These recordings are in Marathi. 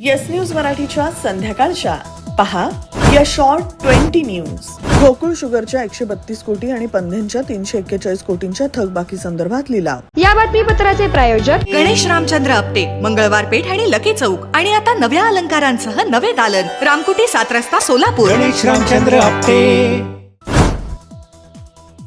येस न्यूज मराठीच्या संध्याकाळच्या. पहा या शॉर्ट ट्वेंटी न्यूज गोकुळ शुगरच्या एकशे बत्तीस कोटी आणि पंधेंच्या तीनशे एक्केचाळीस कोटींच्या थकबाकी संदर्भात लिलाव या बातमीपत्राचे प्रायोजक गणेश रामचंद्र आपटे मंगळवार पेठ आणि लकी चौक आणि आता नव्या अलंकारांसह नवे दालन. रामकुटी सात रस्ता सोलापूर. गणेश रामचंद्र आपटे.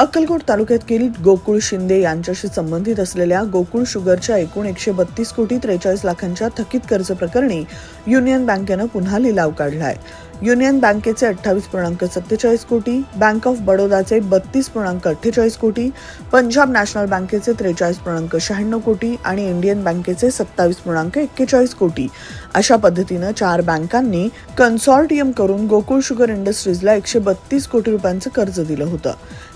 अक्कलकोट तालुक्यातील गोकुळ शिंदे यांच्याशी संबंधित असलेल्या गोकुळ शुगरच्या एकूण एकशे बत्तीस कोटी त्रेचाळीस लाखांच्या थकीत कर्ज प्रकरणी युनियन बँकेनं पुन्हा लिलाव काढलाय. युनियन बँकेचे अठ्ठावीस पूर्णांक सत्तेचाळीस कोटी बँक ऑफ बडोदाचे बत्तीस पूर्णांक अठ्ठेचाळीस कोटी पंजाब नॅशनल बँकेचे त्रेचाळीस पूर्णांक शहाण्णव कोटी आणि इंडियन बँकेचे सत्तावीस पूर्णांक एक्केचाळीस कोटी. अशा पद्धतीनं चार बँकांनी कन्सॉर्टियम करून गोकुळ शुगर इंडस्ट्रीजला एकशे बत्तीस कोटी रुपयांचं कर्ज दिलं होतं.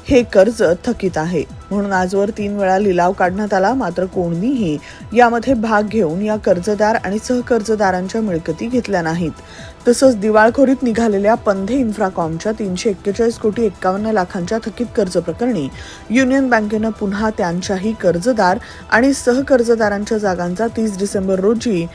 हे कर्ज थकीत आहे. म्हणून आजवर तीन वेळा लिलाव काढण्यात आला मात्र कोणीही यामध्ये भाग घेऊन या कर्जदार आणि सहकर्जदारांच्या मिळकती घेतल्या नाहीत. तसंच दिवाळखोरीत निघालेल्या पंधे इन्फ्राकॉमच्या तीनशे एक्केचाळीस कोटी एक्कावन्न लाखांच्या थकीत कर्ज प्रकरणी युनियन बँकेनं पुन्हा त्यांच्याही कर्जदार आणि सहकर्जदारांच्या जागांचा तीस डिसेंबर रोजी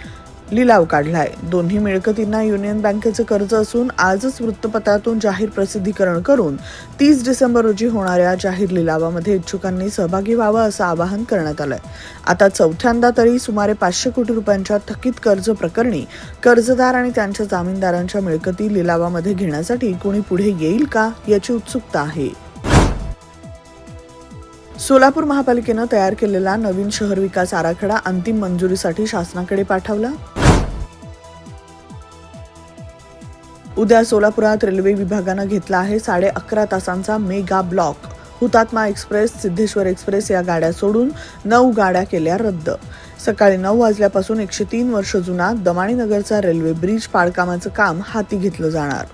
लिलाव काढलाय. दोन्ही मिळकतींना युनियन बँकेचं कर्ज असून आजच वृत्तपत्रातून जाहीर प्रसिद्धीकरण करून तीस डिसेंबर रोजी होणाऱ्या जाहीर लिलावामध्ये इच्छुकांनी सहभागी व्हावं असं आवाहन करण्यात आलंय. आता चौथ्यांदा तरी सुमारे पाचशे कोटी रुपयांच्या थकीत कर्ज प्रकरणी कर्जदार आणि त्यांच्या जामीनदारांच्या मिळकती लिलावामध्ये घेण्यासाठी कोणी पुढे येईल का याची उत्सुकता आहे. सोलापूर महापालिकेनं तयार केलेला नवीन शहर विकास आराखडा अंतिम मंजुरीसाठी शासनाकडे पाठवला. उद्या सोलापुरात रेल्वे विभागानं घेतला आहे साडे अकरा तासांचा mega block. Hutatma express Siddheshwar express या गाड्या सोडून नऊ गाड्या केल्या रद्द. सकाळी नऊ वाजल्यापासून एकशे तीन वर्ष जुना दमाणीनगरचा रेल्वे ब्रिज पाडकामाचं काम हाती घेतलं जाणार.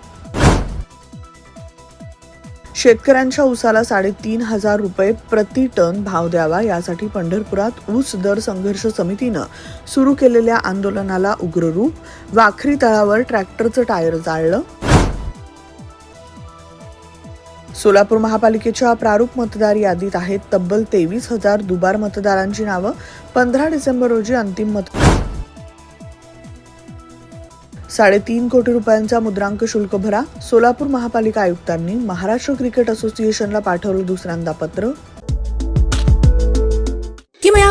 शेतकऱ्यांच्या ऊसाला साडेतीन हजार रुपये प्रति टन भाव द्यावा यासाठी पंढरपुरात ऊस दर संघर्ष समितीनं सुरू केलेल्या आंदोलनाला उग्र रूप वाखरी तळावर ट्रॅक्टरचं टायर जाळलं. सोलापूर महापालिकेच्या प्रारूप मतदार यादीत आहेत तब्बल तेवीस हजार दुबार मतदारांची नावं. पंधरा डिसेंबर रोजी अंतिम मत साडेतीन कोटी रुपयांचा मुद्रांक शुल्क भरा. सोलापूर महापालिका आयुक्तांनी महाराष्ट्र क्रिकेट असोसिएशनला पाठवलं दुसऱ्यांदा पत्र.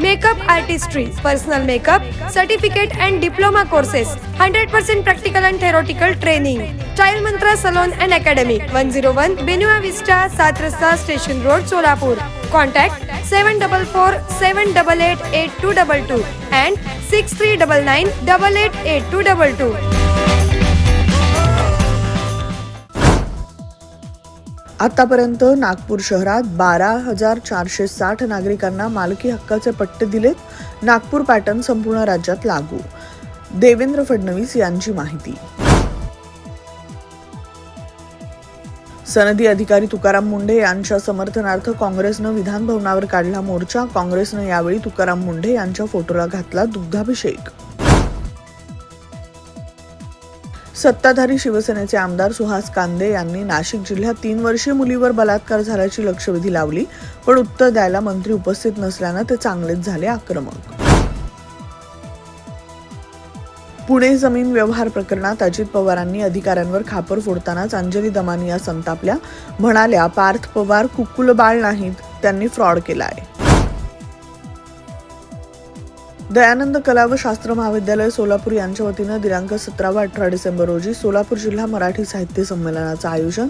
makeup artistry, personal makeup, certificate and diploma courses, 100% practical and theoretical training. Child Mantra Salon and Academy, 101 Benua Vista, Satrasa Station Road, Solapur. Contact 744 and 6399-888222. आतापर्यंत नागपूर शहरात बारा हजार चारशे साठ नागरिकांना मालकी हक्काचे पट्टे दिलेत. नागपूर पॅटर्न संपूर्ण राज्यात लागू. देवेंद्र फडणवीस यांची माहिती. सनदी अधिकारी तुकाराम मुंढे यांच्या समर्थनार्थ काँग्रेसनं विधान भवनावर काढला मोर्चा. काँग्रेसनं यावेळी तुकाराम मुंढे यांच्या फोटोला घातला दुग्धाभिषेक. सत्ताधारी शिवसेनेचे आमदार सुहास कांदे यांनी नाशिक जिल्ह्यात तीन वर्षीय मुलीवर बलात्कार झाल्याची लक्षवेधी लावली पण उत्तर द्यायला मंत्री उपस्थित नसल्यानं ते चांगलेच झाले आक्रमक. पुणे जमीन व्यवहार प्रकरणात अजित पवारांनी अधिकाऱ्यांवर खापर फोडतानाच अंजली दमानिया संतापल्या म्हणाल्या पार्थ पवार कुकुलबाळ नाहीत त्यांनी फ्रॉड केला आहे दयानंद कला व शास्त्र महाविद्यालय सोलापूर यांच्या वतीनं दिनांक सतरा व अठरा डिसेंबर रोजी सोलापूर जिल्हा मराठी साहित्य संमेलनाचं आयोजन.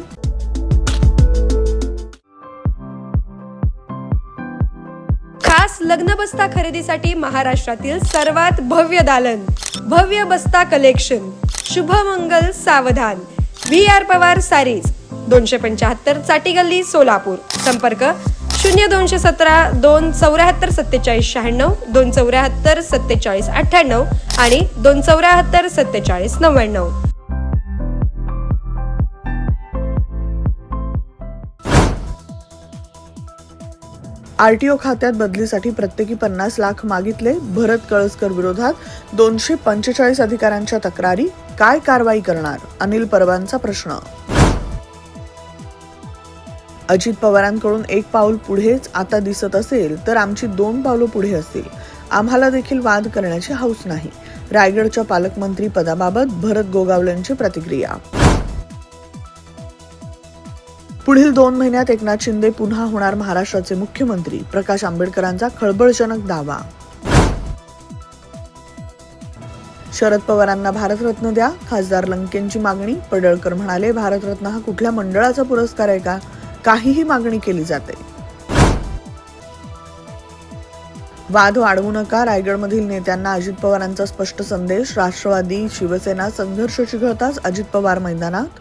खास लग्न बस्ता खरेदीसाठी महाराष्ट्रातील सर्वात भव्य दालन भव्य बस्ता कलेक्शन शुभमंगल सावधान. व्ही आर पवार सारीज दोनशे पंच्याहत्तर चाटी गल्ली सोलापूर. संपर्क शून्य दोनशे सतरा दोन चौऱ्याहत्तर सत्तेचाळीस शहाण्णव दोन चौऱ्याहत्तर सत्तेचाळीस अठ्ठ्याण्णव आणि दोन चौऱ्याहत्तर सत्तेचाळीस नव्याण्णव. आरटीओ खात्यात बदलीसाठी प्रत्येकी पन्नास लाख मागितले भरत कळसकर विरोधात दोनशे पंचेचाळीस अधिकाऱ्यांच्या तक्रारी. काय कारवाई करणार? अनिल परबांचा प्रश्न. अजित पवारांकडून एक पाऊल पुढेच आता दिसत असेल तर आमची दोन पावलं पुढे असतील. आम्हाला देखील वाद करण्याची हौस नाही. रायगडच्या पालकमंत्री पदाबाबत भरत गोगावलेंची प्रतिक्रिया. पुढील दोन महिन्यात एकनाथ शिंदे पुन्हा होणार महाराष्ट्राचे मुख्यमंत्री. प्रकाश आंबेडकरांचा खळबळजनक दावा. शरद पवारांना भारतरत्न द्या. खासदार लंकेंची मागणी पडळकर म्हणाले भारतरत्न हा कुठल्या मंडळाचा पुरस्कार आहे का? काहीही मागणी केली जाते. वाद वाढवू नका रायगडमधील नेत्यांना अजित पवारांचा स्पष्ट संदेश राष्ट्रवादी शिवसेना संघर्ष चिघळताच अजित पवार मैदानात.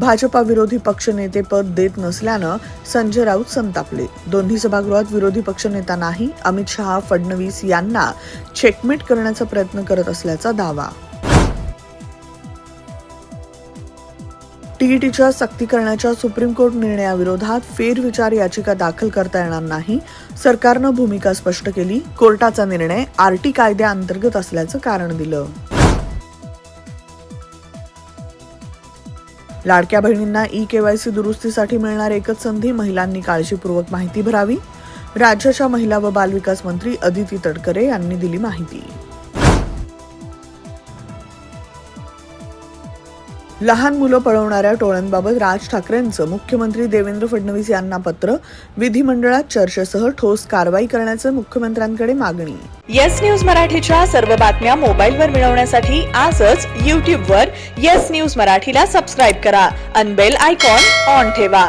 भाजपा विरोधी पक्षनेते पद देत नसल्यानं संजय राऊत संतापले. दोन्ही सभागृहात विरोधी पक्षनेता नाही अमित शहा फडणवीस यांना चेकमेट करण्याचा प्रयत्न करत असल्याचा दावा. टीईटीच्या सक्ती करण्याच्या सुप्रीम कोर्ट निर्णयाविरोधात फेरविचार याचिका दाखल करता येणार नाही सरकारनं भूमिका स्पष्ट केली कोर्टाचा निर्णय आरटी कायद्याअंतर्गत असल्याचं कारण दिलं. लाडक्या बहिणींना ई केवायसी दुरुस्तीसाठी मिळणार एकच संधी महिलांनी काळजीपूर्वक माहिती भरावी. राज्याच्या महिला व बालविकास मंत्री अदिती तटकरे यांनी दिली माहिती. लहान मुलं पळवणाऱ्या टोळ्यांबाबत राज ठाकरेंचं मुख्यमंत्री देवेंद्र फडणवीस यांना पत्र विधिमंडळात चर्चेसह ठोस कारवाई करण्याचं मुख्यमंत्र्यांकडे मागणी. येस न्यूज मराठीच्या सर्व बातम्या मोबाईलवर मिळवण्यासाठी आजच यूट्यूबवर येस न्यूज मराठीला सबस्क्राईब करा. अनबेल आयकॉन ऑन ठेवा.